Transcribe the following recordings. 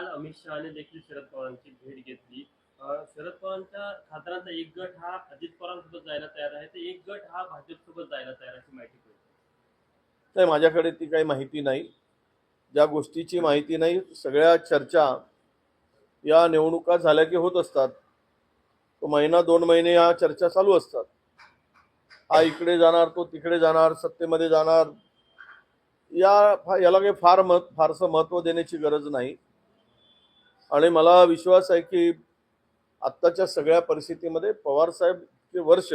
काल अमित शहाने देखील शरद पवारांची भेट घेतली. शरद पवारांच्या खासदारांचा एक गट हा अजित पवारांसोबत जायला तयार आहे. तर एक गट हा भाजपसोबत जायला तयार आहे अशी माहिती नाही माझ्याकडे ती काही माहिती नाही. ज्या गोष्टीची माहिती नाही सगळ्या चर्चा या निवडणुका झाल्या की होत असतात. तो महिना दोन महिने या चर्चा चालू असतात. हा इकडे जाणार तो तिकडे जाणार सत्तेमध्ये जाणार. या याला काही फार मत फारसं महत्त्व देण्याची गरज नाही. आणि मला विश्वास आहे की आत्ताच्या सगळ्या परिस्थितीमध्ये पवारसाहेबचे वर्ष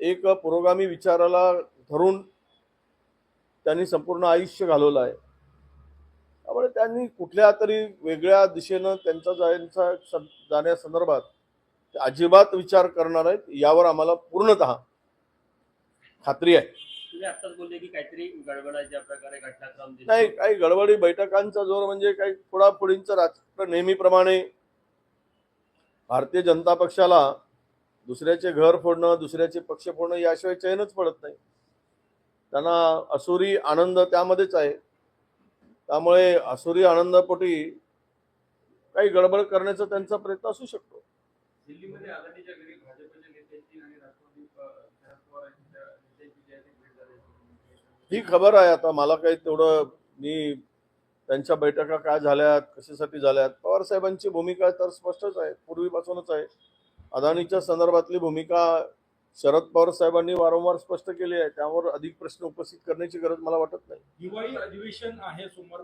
एक पुरोगामी विचाराला धरून त्यांनी संपूर्ण आयुष्य घालवलं आहे. त्यामुळे त्यांनी कुठल्या तरी वेगळ्या दिशेनं त्यांचा जायचा जाण्यासंदर्भात ते अजिबात विचार करणार आहेत यावर आम्हाला पूर्णतः खात्री आहे. तुम्ही आत्ताच बोलले की काहीतरी गडबड आहे ज्या प्रकारे घटनाक्रम दिसतो. नाही काही गडबडी बैठकांचा जोर म्हणजे काही फोडाफोडींचं राजकारण नेहमीप्रमाणे भारतीय जनता पक्षाला दुसऱ्याचे घर फोडणं दुसऱ्याचे पक्ष फोडणं याशिवाय चैनच पडत नाही. त्यांना असुरी आनंद त्यामध्येच आहे. त्यामुळे असुरी आनंदापोटी काही गडबड करण्याचा त्यांचा प्रयत्न असू शकतो. दिल्लीमध्ये आघाडीच्या घरी भाजपच्या नेत्यांची आणि राष्ट्रवादी शरद पवार यांच्या नेत्यांची जी आहे ती भेट झाली ही खबर आहे आता. मला काही तेवढं मी त्यांच्या बैठका काय झाल्यात कशासाठी झाल्यात? पवार साहेबांची भूमिका तर स्पष्टच आहे. पूर्वीपासूनच आहे. अदानीच्या संदर्भातली भूमिका शरद पवार साहेबांनी वारंवार स्पष्ट केली आहे. त्यावर अधिक प्रश्न उपस्थित करण्याची गरज मला वाटत नाही. हिवाळी अधिवेशन आहे सोमवार